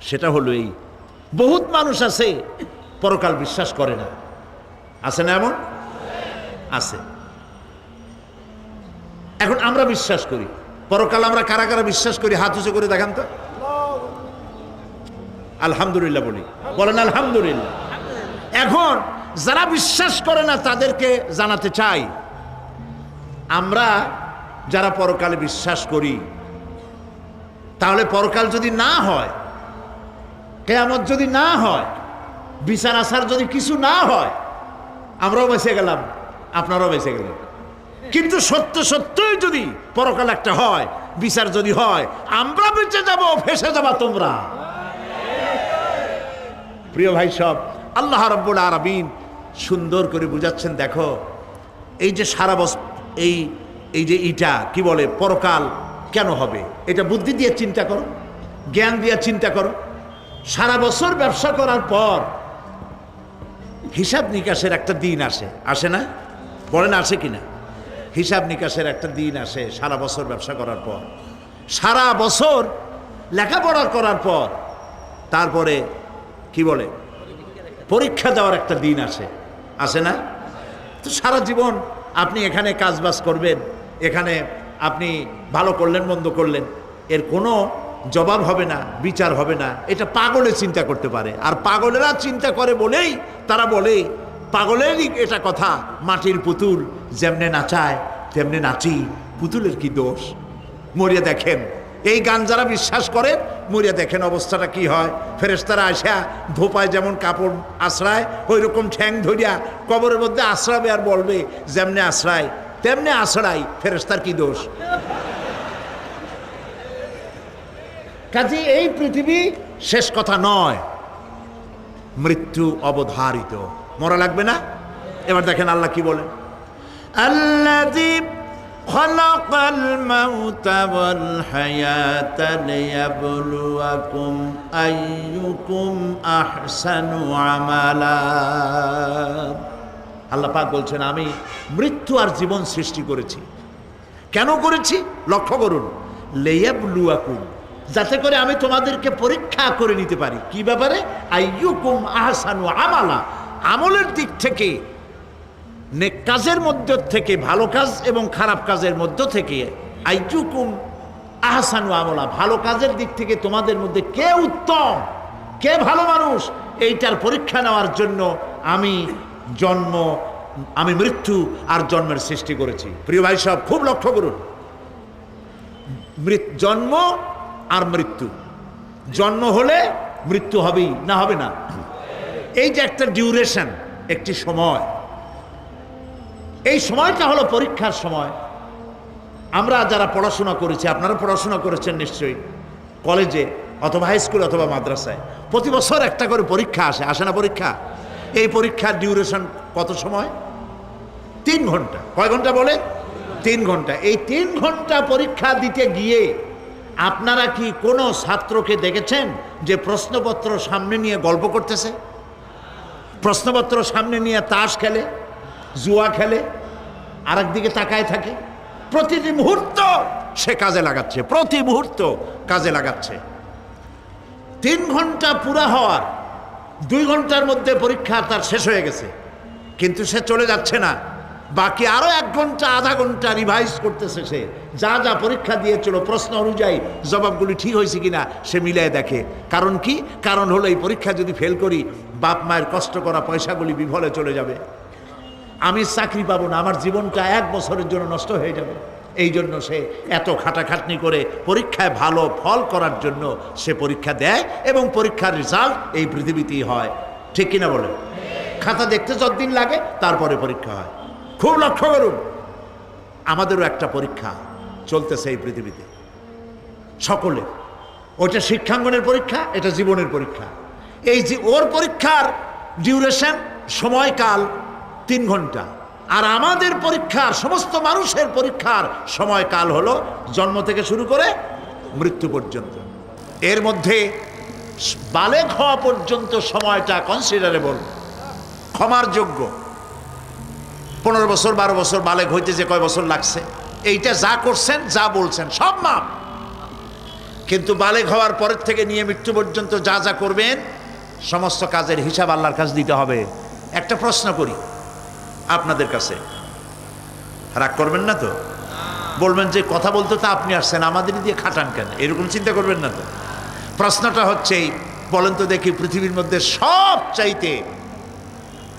সেটা হলো এই। বহুত মানুষ আছে, পরকাল বিশ্বাস করে না। আছে না এমন? আছে। এখন আমরা বিশ্বাস করি। পরকাল আমরা কারা কারা বিশ্বাস করি? হাত উঁচু করে দেখান তো। আলহামদুলিল্লাহ বলি। বলেন আলহামদুলিল্লাহ। এখন যারা বিশ্বাস করে না, তাদেরকে জানাতে চাই। আমরা যারা পরকালে বিশ্বাস করি, তাহলে পরকাল যদি না হয় কেয়ামত যদি না হয়, বিচার আসার যদি কিছু না হয়, আমরাও বেঁচে গেলাম, আপনারাও বেঁচে গেলেন। কিন্তু সত্য সত্যই যদি পরকাল একটা হয়, বিচার যদি হয়, আমরা বেঁচে যাব, ফেসে যাবা তোমরা। প্রিয় ভাই সব, আল্লাহ রব্বুল আরবিন সুন্দর করে বুঝাচ্ছেন, দেখো, এই যে সারা বস, এই এই যে ইটা, কি বলে, পরকাল কেন হবে? এটা বুদ্ধি দিয়ে চিন্তা করো, জ্ঞান দিয়ে চিন্তা করো। সারা বছর ব্যবসা করার পর হিসাব নিকাশের একটা দিন আসে। আসে না? বলেন আসে কিনা? হিসাব নিকাশের একটা দিন আসে সারা বছর ব্যবসা করার পর। সারা বছর লেখাপড়া করার পর তারপরে কি বলে? পরীক্ষা দেওয়ার একটা দিন আসে। আসে না? তো সারা জীবন আপনি এখানে কাজবাজ করবেন, এখানে আপনি ভালো করলেন, মন্দ করলেন, এর কোনো জবাব হবে না, বিচার হবে না, এটা পাগলে চিন্তা করতে পারে। আর পাগলেরা চিন্তা করে বলেই, তারা বলে, পাগলেরই এটা কথা, মাটির পুতুল যেমনে নাচায়, তেমনে নাচি, পুতুলের কি দোষ? মরিয়া দেখেন, এই গান যারা বিশ্বাস করে, মরিয়া দেখেন অবস্থাটা কি হয়। ফেরেস্তারা আসা ধোপায় যেমন কাপড় আশ্রায় ওই রকম ঠ্যাং ধরিয়া কবরের মধ্যে আশ্রাবে আর বলবে, যেমনে আশ্রায় তেমনে আশ্রাই ফেরেস্তার কি দোষ? কাজে এই পৃথিবী শেষ কথা নয় মৃত্যু অবধারিত মরা লাগবে না এবার দেখেন আল্লাহ কি বলেন الذي خلق الموت والحياة ليبلوكم أيكم أحسن عملا আল্লাহ পাক বলছেন আমি মৃত্যু আর জীবন সৃষ্টি করেছি কেন করেছি লক্ষ্য করুন লেয়াবলুয়াকুম যাতে করে আমি তোমাদেরকে পরীক্ষা করে নিতে পারি। কি ব্যাপারে? আহসানু আমালা। আমলের দিক থেকে, নেক কাজের মধ্য থেকে, ভালো কাজ এবং খারাপ কাজের মধ্য থেকে আইজুকুম আহসানু আমলা। ভালো কাজের দিক থেকে তোমাদের মধ্যে কে উত্তম, কে ভালো মানুষ, এইটার পরীক্ষা নেওয়ার জন্য আমি জন্ম, আমি মৃত্যু আর জন্মের সৃষ্টি করেছি। প্রিয় ভাই সব খুব লক্ষ্য করুন। জন্ম আর মৃত্যু। জন্ম হলে মৃত্যু হবেই, না হবে না? এই যে একটা ডিউরেশন একটি সময়। এই সময়টা হলো পরীক্ষার সময়। আমরা যারা পড়াশোনা করেছি, আপনারা পড়াশোনা করেছেন নিশ্চয়ই। কলেজে অথবা হাই স্কুল অথবা মাদ্রাসায়। প্রতি বছর একটা করে পরীক্ষা আসে আসে না পরীক্ষা? এই পরীক্ষার ডিউরেশন কত সময়? তিন ঘণ্টা। কয় ঘণ্টা বলে? তিন ঘণ্টা। এই তিন ঘণ্টা পরীক্ষা দিতে গিয়ে আপনারা কি কোনো ছাত্রকে দেখেছেন যে প্রশ্নপত্র সামনে নিয়ে গল্প করতেছে? প্রশ্নপত্র সামনে নিয়ে তাস খেলে, জুয়া খেলে আরেক দিকে তাকায় থাকে। প্রতিটি মুহূর্ত সে কাজে লাগাচ্ছে, প্রতি মুহূর্ত কাজে লাগাচ্ছে। তিন ঘণ্টা পুরা হওয়ার, দুই ঘণ্টার মধ্যে পরীক্ষা তার শেষ হয়ে গেছে। কিন্তু সে চলে যাচ্ছে না। বাকি আরও এক ঘণ্টা, আধা ঘণ্টা রিভাইজ করতেছে সে। যা যা পরীক্ষা দিয়েছিল, প্রশ্ন অনুযায়ী জবাবগুলি ঠিক হয়েছে কিনা সে মিলিয়ে দেখে। কারণ কি? কারণ হলো এই পরীক্ষা যদি ফেল করি, বাপ মায়ের কষ্ট করা পয়সাগুলি বিফলে চলে যাবে। আমি চাকরি পাবো না, আমার জীবনটা এক বছরের জন্য নষ্ট হয়ে যাবে। এই জন্য সে এত খাটাখাটনি করে পরীক্ষায় ভালো ফল করার জন্য সে পরীক্ষা দেয় এবং পরীক্ষার রেজাল্ট এই পৃথিবীতেই হয়। ঠিক কিনা বলে খাতা দেখতে যতদিন লাগে, তারপরে পরীক্ষা হয়। খুব লক্ষ্য করুন, আমাদেরও একটা পরীক্ষা চলতেছে এই পৃথিবীতে। সকলে ওটা শিক্ষাঙ্গনের পরীক্ষা, এটা জীবনের পরীক্ষা। এই যে ওর পরীক্ষার ডিউরেশন সময়কাল তিন ঘণ্টা। আর আমাদের পরীক্ষার, সমস্ত মানুষের পরীক্ষার সময়কাল হলো জন্ম থেকে শুরু করে মৃত্যু পর্যন্ত। এর মধ্যে বালেক হওয়া পর্যন্ত সময়টা কনসিডারেবল ক্ষমার যোগ্য। পনেরো বছর, বারো বছর বালেক হইতে যে কয় বছর লাগছে। এইটা যা করছেন, যা বলছেন, সব মাপ কিন্তু বালেক হওয়ার পরের থেকে নিয়ে মৃত্যু পর্যন্ত যা যা করবেন, সমস্ত কাজের হিসাব আল্লাহর কাছে দিতে হবে। একটা প্রশ্ন করি আপনাদের কাছে। রাগ করবেন না তো? বলবেন যে কথা বলতে তো আপনি আসছেন, আমাদের দিয়ে খাটান কেন? এরকম চিন্তা করবেন না তো? প্রশ্নটা হচ্ছে বলেন তো দেখি পৃথিবীর মধ্যে সব চাইতে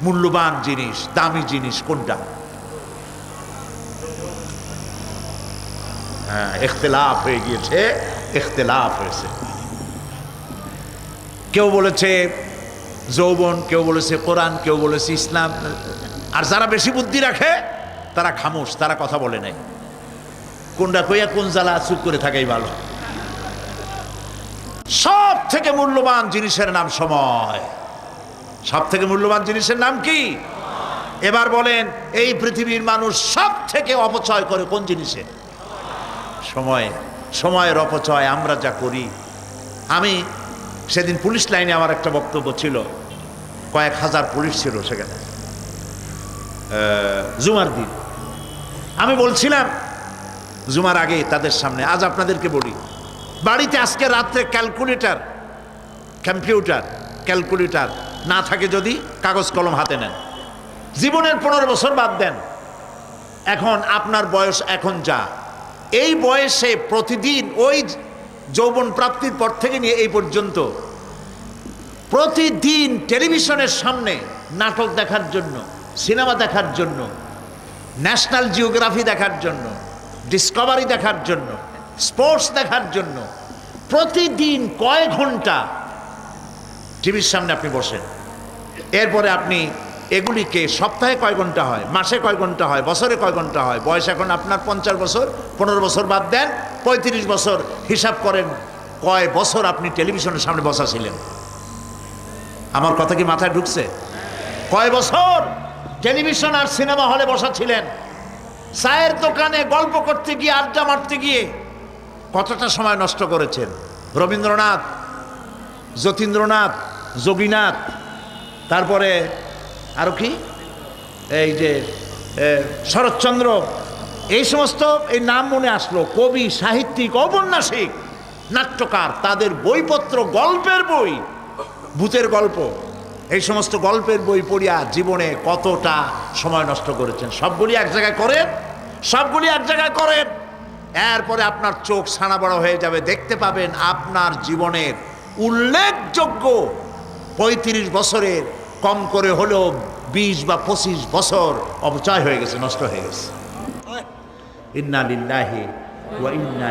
মূল্যবান জিনিস, দামি জিনিস কোনটা? হ্যাঁ ইখতলাফ হয়ে গিয়েছে ইখতলাফ হয়েছে। কেউ বলেছে যৌবন, কেউ বলেছে কোরআন, কেউ বলেছে ইসলাম, আর যারা বেশি বুদ্ধি রাখে, তারা খামোশ, তারা কথা বলে নাই। কোনটা কইয়া কোন জ্বালা চুপ করে থাকাই ভালো। সব থেকে মূল্যবান জিনিসের নাম সময়। সব থেকে মূল্যবান জিনিসের নাম কি? এবার বলেন, এই পৃথিবীর মানুষ সব থেকে অপচয় করে কোন জিনিসে? সময়ে, সময়ের অপচয়, আমরা যা করি। আমি সেদিন পুলিশ লাইনে আমার একটা বক্তব্য ছিল। কয়েক হাজার পুলিশ ছিল সেখানে। জুমার দিন। আমি বলছিলাম, জুমার আগে তাদের সামনে, আজ আপনাদেরকে বলি, বাড়িতে আজকে রাত্রে ক্যালকুলেটর, কম্পিউটার, ক্যালকুলেটর না থাকে যদি কাগজ কলম হাতে নেন। জীবনের পনেরো বছর বাদ দেন। এখন আপনার বয়স এখন যা। এই বয়সে প্রতিদিন ওই যৌবন প্রাপ্তির পর থেকে নিয়ে এই পর্যন্ত প্রতিদিন টেলিভিশনের সামনে নাটক দেখার জন্য, সিনেমা দেখার জন্য, ন্যাশনাল জিওগ্রাফি দেখার জন্য, ডিসকভারি দেখার জন্য, স্পোর্টস দেখার জন্য প্রতিদিন কয় ঘণ্টা টিভির সামনে আপনি বসেন। এরপরে আপনি এগুলিকে সপ্তাহে কয় ঘণ্টা হয়, মাসে কয় ঘণ্টা হয়, বছরে কয় ঘণ্টা হয়? বয়স এখন আপনার পঞ্চাশ বছর, পনেরো বছর বাদ দেন, পঁয়ত্রিশ বছর হিসাব করেন কয় বছর আপনি টেলিভিশনের সামনে বসা ছিলেন। আমার কথা কি মাথায় ঢুকছে? কয় বছর টেলিভিশন আর সিনেমা হলে বসা ছিলেন? চায়ের দোকানে গল্প করতে গিয়ে, আড্ডা মারতে গিয়ে কতটা সময় নষ্ট করেছেন? রবীন্দ্রনাথ যতীন্দ্রনাথ, যোগীনাথ, তারপরে আরও কি? এই যে শরৎচন্দ্র, এই সমস্ত এই নাম মনে আসলো। কবি, সাহিত্যিক, ঔপন্যাসিক, নাট্যকার, তাদের বইপত্র, গল্পের বই, ভূতের গল্প, এই সমস্ত গল্পের বই পড়িয়া জীবনে কতটা সময় নষ্ট করেছেন। সবগুলি এক জায়গায় করেন, সবগুলি এক জায়গায় করেন। এরপরে আপনার চোখ ছানা বড় হয়ে যাবে, দেখতে পাবেন আপনার জীবনের উল্লেখযোগ্য পঁয়ত্রিশ বছরের কম করে হলেও বিশ বা পঁচিশ বছর অপচয় হয়ে গেছে, নষ্ট হয়ে গেছে। ইন্না লিল্লাহি ওয়া ইন্না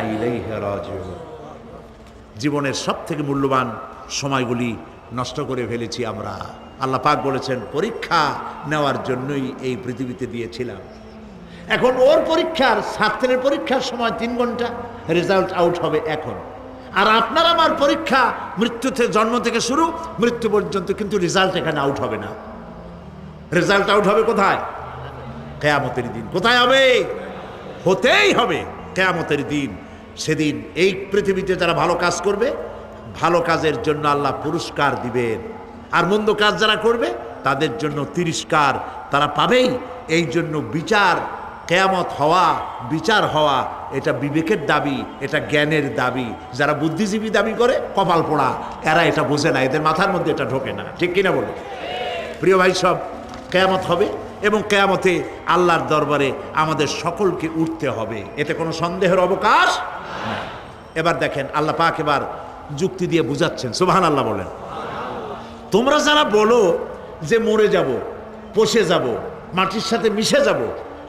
জীবনের সব থেকে মূল্যবান সময়গুলি নষ্ট করে ফেলেছি আমরা। আল্লাহ পাক বলেছেন, পরীক্ষা নেওয়ার জন্যই এই পৃথিবীতে দিয়েছিলাম। এখন ওর পরীক্ষার ছাত্রের পরীক্ষার সময় তিন ঘণ্টা, রেজাল্ট আউট হবে এখন। আর আপনার আমার পরীক্ষা মৃত্যুতে জন্ম থেকে শুরু, মৃত্যু পর্যন্ত কিন্তু রেজাল্ট এখানে আউট হবে না। রেজাল্ট আউট হবে কোথায়? কেয়ামতের দিন। কোথায় হবে? হতেই হবে কেয়ামতের দিন। সেদিন এই পৃথিবীতে যারা ভালো কাজ করবে, ভালো কাজের জন্য আল্লাহ পুরস্কার দিবেন। আর মন্দ কাজ যারা করবে, তাদের জন্য তিরস্কার তারা পাবেই। এই জন্য বিচার কেয়ামত হওয়া, বিচার হওয়া, এটা বিবেকের দাবি, এটা জ্ঞানের দাবি। যারা বুদ্ধিজীবী দাবি করে, কপাল পোড়া। এরা এটা বোঝে না, এদের মাথার মধ্যে এটা ঢোকে না। ঠিক কিনা বলে প্রিয় ভাই সব, কেয়ামত হবে এবং কেয়ামতে আল্লাহর দরবারে আমাদের সকলকে উঠতে হবে। এতে কোনো সন্দেহের অবকাশ এবার দেখেন, আল্লাহ পাক এবার যুক্তি দিয়ে বুঝাচ্ছেন। সুবাহান আল্লাহ বলেন। তোমরা যারা বলো যে মরে যাব পচে যাব, মাটির সাথে মিশে যাব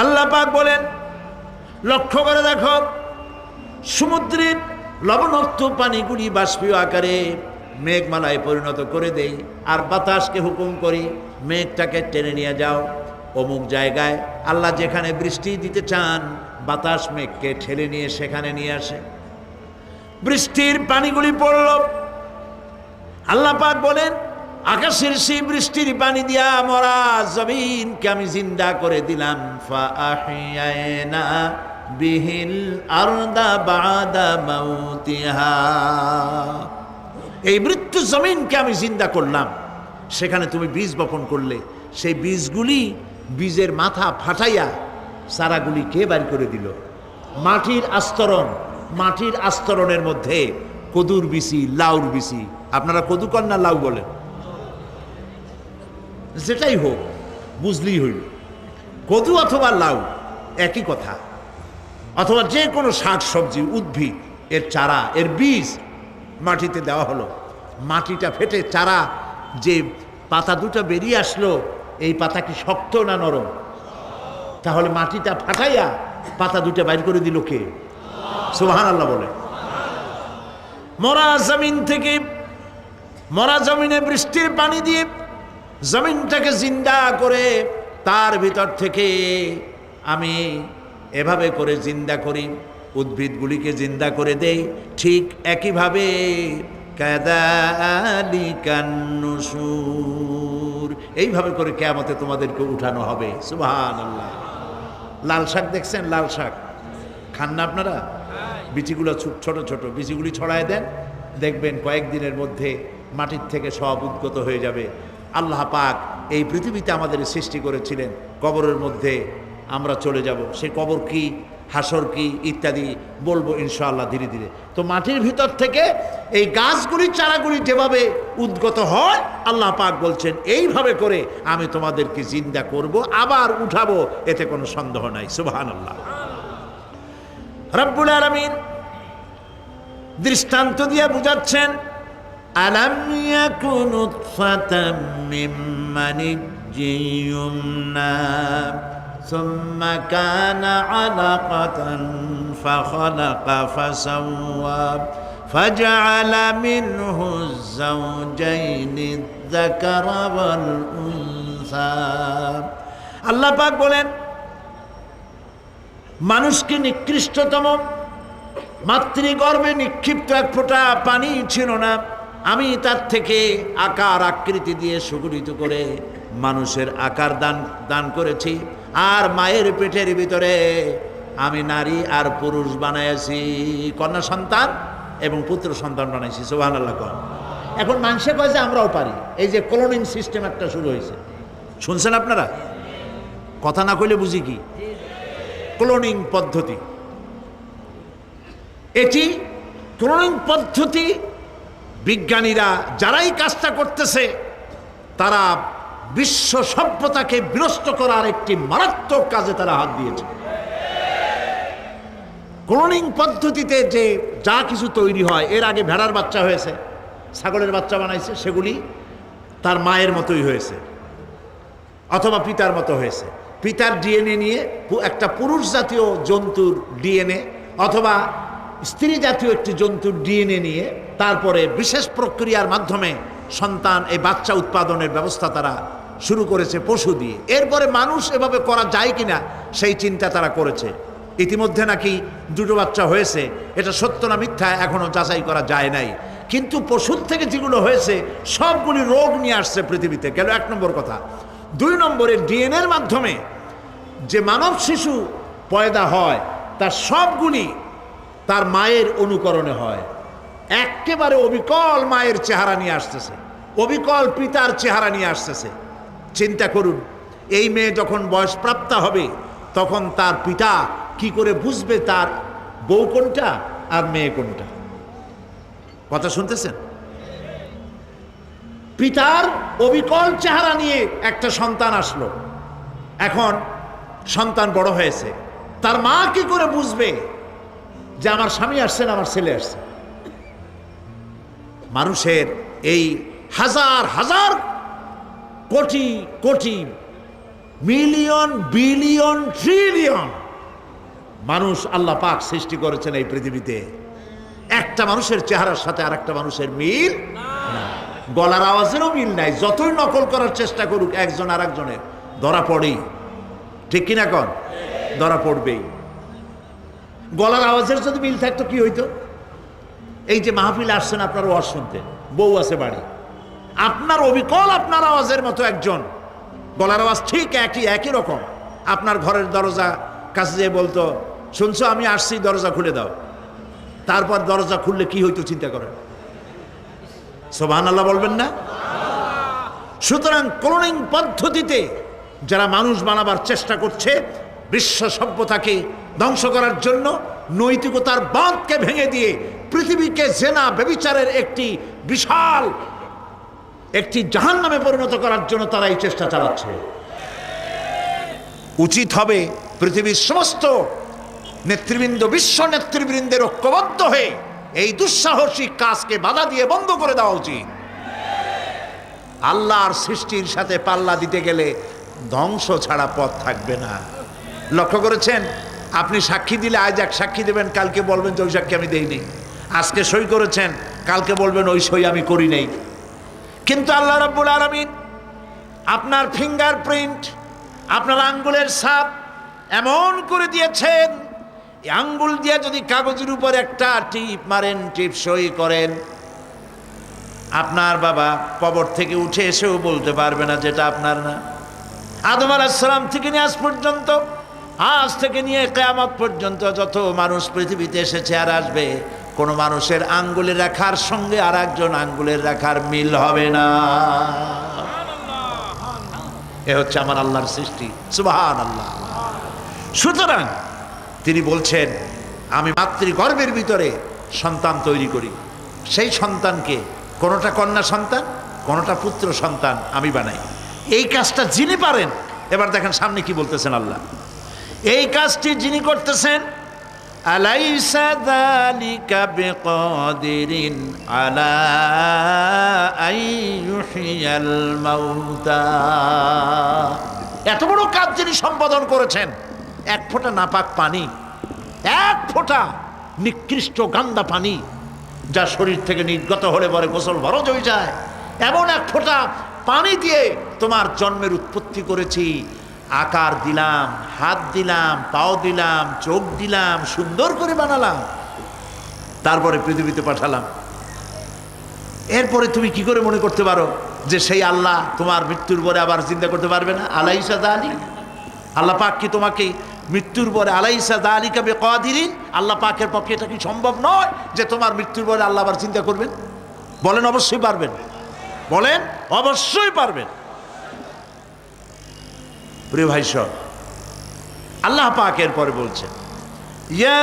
আল্লাহ পাক বলেন, লক্ষ্য করে দেখো, সমুদ্রের লবণাক্ত পানিগুলি বাষ্পীয় আকারে মেঘমালায় পরিণত করে দেই, আর বাতাসকে হুকুম করি, মেঘটাকে টেনে নিয়ে যাও। অমুক জায়গায় আল্লাহ যেখানে বৃষ্টি দিতে চান, বাতাস মেঘকে ঠেলে নিয়ে সেখানে নিয়ে আসে। বৃষ্টির পানিগুলি পড়ল। আল্লাহ পাক বলেন আকাশের সেই বৃষ্টির পানি দিয়া মরা জমিনকে আমি জিন্দা করে দিলাম। বিহিল এই মৃত্যু জমিনকে আমি জিন্দা করলাম। সেখানে তুমি বীজ বপন করলে। সেই বীজগুলি বীজের মাথা ফাটাইয়া সারাগুলি কে বার করে দিল? মাটির আস্তরণ, মাটির আস্তরণের মধ্যে কদুর বিচি, লাউর বিচি। আপনারা কদু কন্যা লাউ বলেন। যেটাই হোক, বুঝলেই হইল। কদু অথবা লাউ, একই কথা। অথবা যে কোনো শাক, সবজি, উদ্ভিদ, এর চারা, এর বীজ মাটিতে দেওয়া হলো। মাটিটা ফেটে চারা, যে পাতা দুটো বেরিয়ে আসলো, এই পাতা কি শক্ত না নরম? তাহলে মাটিটা ফাটাইয়া পাতা দুটো বাইর করে দিল কে? সুবাহান আল্লাহ বলে। মরা জমিন থেকে, মরা জমিনে বৃষ্টির পানি দিয়ে জমিনটাকে জিন্দা করে তার ভিতর থেকে আমি এভাবে করে জিন্দা করি, উদ্ভিদগুলিকে জিন্দা করে দেই। ঠিক একইভাবে এইভাবে করে কেয়ামতে তোমাদেরকে উঠানো হবে। সুবহান আল্লাহ লাল শাক দেখছেন? লাল শাক। খান না আপনারা? বিচিগুলো ছোট ছোট। বিচিগুলি ছড়ায় দেন। দেখবেন কয়েকদিনের মধ্যে মাটির থেকে সব উদ্গত হয়ে যাবে। আল্লাহ পাক এই পৃথিবীতে আমাদের সৃষ্টি করেছিলেন। কবরের মধ্যে আমরা চলে যাব। সে কবর কি, হাসর কি, ইত্যাদি বলব ইনশাআল্লাহ ধীরে ধীরে। তো মাটির ভিতর থেকে এই গাছগুলি, চারাগুলি যেভাবে উদ্গত হয়, আল্লাহ পাক বলছেন, এইভাবে করে আমি তোমাদেরকে জিন্দা করব, আবার উঠাবো, এতে কোনো সন্দেহ নাই। সুবহান আল্লাহ রব্বুল আলমিন দৃষ্টান্ত দিয়ে বুঝাচ্ছেন আলাম ইয়াকুনু ফাতাম মিন মানিজ্জিয়ুমনা ثم كان علقة فخلق فسوى فجعل منه الزوجين الذكر والأنثى আল্লাহ পাক বলেন মানুষকে নিকৃষ্টতম মাতৃগর্ভে নিক্ষিপ্ত এক ফোঁটা পানি ছিল না আমি তার থেকে আকার আকৃতি দিয়ে সুগঠিত করে মানুষের আকার দান দান করেছি। আর মায়ের পেটের ভিতরে আমি নারী আর পুরুষ বানাইছি কন্যা সন্তান এবং পুত্র সন্তান বানাইছি সোহান আল্লাহ কর এখন মানুষে কয় যে আমরাও পারি। এই যে ক্লোনিং সিস্টেম একটা শুরু হয়েছে। শুনছেন আপনারা? কথা না কইলে বুঝি কি? ক্লোনিং পদ্ধতি। এটি ক্লোনিং পদ্ধতি বিজ্ঞানীরা যারাই কাজটা করতেছে, তারা বিশ্ব সভ্যতাকে বিনষ্ট করার একটি মারাত্মক কাজে তারা হাত দিয়েছে। ক্লোনিং পদ্ধতিতে যে যা কিছু তৈরি হয়, এর আগে ভেড়ার বাচ্চা হয়েছে, ছাগলের বাচ্চা বানাইছে, সেগুলি তার মায়ের মতোই হয়েছে, অথবা পিতার মতো হয়েছে। পিতার ডিএনএ নিয়ে একটা পুরুষ জাতীয় জন্তুর ডিএনএ অথবা স্ত্রী জাতীয় একটি জন্তুর ডিএনএ নিয়ে তারপরে বিশেষ প্রক্রিয়ার মাধ্যমে সন্তান এই বাচ্চা উৎপাদনের ব্যবস্থা তারা শুরু করেছে পশু দিয়ে। এরপরে মানুষ এভাবে করা যায় কিনা সেই চিন্তা তারা করেছে। ইতিমধ্যে নাকি দুটো বাচ্চা হয়েছে, এটা সত্য না মিথ্যা এখনও যাচাই করা যায় নাই। কিন্তু পশুর থেকে যেগুলো হয়েছে, সবগুলি রোগ নিয়ে আসছে পৃথিবীতে। গেল এক নম্বর কথা। দুই নম্বরে ডিএনএর মাধ্যমে যে মানব শিশু পয়দা হয়, তার সবগুলি তার মায়ের অনুকরণে হয়। একেবারে অবিকল মায়ের চেহারা নিয়ে আসতেছে। অবিকল পিতার চেহারা নিয়ে আসতেছে। চিন্তা করুন, এই মেয়ে যখন বয়সপ্রাপ্ত হবে, তখন তার পিতা কি করে বুঝবে তার বউ কোনটা আর মেয়ে কোনটা? কথা শুনতেছেন? পিতার অবিকল চেহারা নিয়ে একটা সন্তান আসলো। এখন সন্তান বড় হয়েছে। তার মা কি করে বুঝবে? যে আমার স্বামী আসছেন আমার ছেলে আসছে। মানুষের এই হাজার হাজার crore crore, million, billion, trillion মানুষ আল্লাহ পাক সৃষ্টি করেছেন এই পৃথিবীতে। একটা মানুষের চেহারার সাথে আর একটা মানুষের মিল গলার আওয়াজেরও মিল নাই। যতই নকল করার চেষ্টা করুক একজন আর একজনের ধরা পড়েই। ঠিক কিনা কন? ধরা পড়বেই। গলার আওয়াজের যদি মিল থাকতো, কি হইতো? এই যে মাহফিল আসছেন, আপনার ওয়াজ শুনতে। বউ আছে বাড়ি। আপনার অবিকল আপনার আওয়াজের মতো একজন। গলার আওয়াজ ঠিক একই একই রকম। আপনার ঘরের দরজা কাছে যেয়ে বলতো, শুনছো, আমি আসছি, দরজা খুলে দাও। তারপর দরজা খুললে কি হইতো, চিন্তা করেন। সোবান আল্লাহ বলবেন না? সুতরাং ক্লোনিং পদ্ধতিতে যারা মানুষ বানাবার চেষ্টা করছে বিশ্ব সভ্যতাকে ধ্বংস করার জন্য নৈতিকতার বাঁধকে ভেঙে দিয়ে পৃথিবীকে জেনা বেবিচারের একটি বিশাল, একটি জাহান নামে পরিণত করার জন্য তারা এই চেষ্টা চালাচ্ছে। উচিত হবে পৃথিবীর সমস্ত নেতৃবৃন্দ, বিশ্ব নেতৃবৃন্দের ঐক্যবদ্ধ হয়ে এই দুঃসাহসিক কাজকে বাধা দিয়ে বন্ধ করে দেওয়া উচিত। আল্লাহর সৃষ্টির সাথে পাল্লা দিতে গেলে ধ্বংস ছাড়া পথ থাকবে না। লক্ষ্য করেছেন? আপনি সাক্ষী দিলে আজ এক সাক্ষী দেবেন, কালকে বলবেন যে ওই সাক্ষী আমি দেইনি। আজকে সই করেছেন, কালকে বলবেন ওই সই আমি করি নেই। কিন্তু আল্লাহ রাব্বুল আলামিন আপনার ফিঙ্গার প্রিন্ট আপনার আঙ্গুলের ছাপ এমন করে দিয়েছেন আঙ্গুল দিয়ে যদি কাগজের উপর একটা টিপ মারেন, টিপ সই করেন, আপনার বাবা কবর থেকে উঠে এসেও বলতে পারবে না যেটা আপনার না। আদম আলাহিসাল্লাম থেকে নিয়ে আজ পর্যন্ত আজ থেকে নিয়ে কেয়ামত পর্যন্ত যত মানুষ পৃথিবীতে এসেছে আর আসবে, কোনো মানুষের আঙ্গুলের রেখার সঙ্গে আর একজন আঙ্গুলের রেখার মিল হবে না। এ হচ্ছে আমার আল্লাহর সৃষ্টি। সুবাহান আল্লাহ সুতরাং তিনি বলছেন, আমি মাতৃগর্ভের ভিতরে সন্তান তৈরি করি। সেই সন্তানকে কোনোটা কন্যা সন্তান, কোনোটা পুত্র সন্তান আমি বানাই। এই কাজটা যিনি পারেন, এবার দেখেন সামনে কি বলতেছেন আল্লাহ। এই কাজটি যিনি করতেছেন আলা এত বড় কাজ যিনি সম্পাদন করেছেন, এক ফোঁটা নাপাক পানি, এক ফোঁটা নিকৃষ্ট গান্দা পানি, যা শরীর থেকে নির্গত হলে পরে গোসল ভরজ হয়ে যায়, এমন এক ফোঁটা পানি দিয়ে তোমার জন্মের উৎপত্তি করেছি। আকার দিলাম, হাত দিলাম, পাও দিলাম, চোখ দিলাম, সুন্দর করে বানালাম। তারপরে পৃথিবীতে পাঠালাম। এরপরে তুমি কি করে মনে করতে পারো যে সেই আল্লাহ তোমার মৃত্যুর পরে আবার চিন্তা করতে পারবে না? আলাইসা আলী আল্লাহ পাক কি তোমাকে মৃত্যুর পরে আলাইসা আলী কাবে কাদিরিন আল্লাহ পাকের পক্ষে এটা কি সম্ভব নয় যে তোমার মৃত্যুর পরে আল্লাহ আবার চিন্তা করবেন? বলেন, অবশ্যই পারবেন। বলেন, অবশ্যই পারবেন। প্রিয় ভাই সব আল্লাহ পাকের পরে বলছেন ইয়া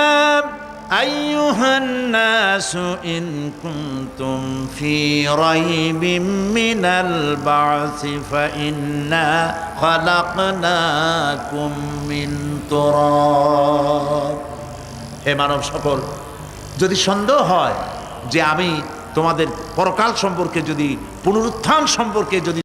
أيها الناس إن كنتم في ريب من البعث فإنا خلقناكم من تراب হে মানব সকল যদি সন্দেহ হয় যে আমি তোমাদের পরকাল সম্পর্কে যদি পুনরুত্থান সম্পর্কে যদি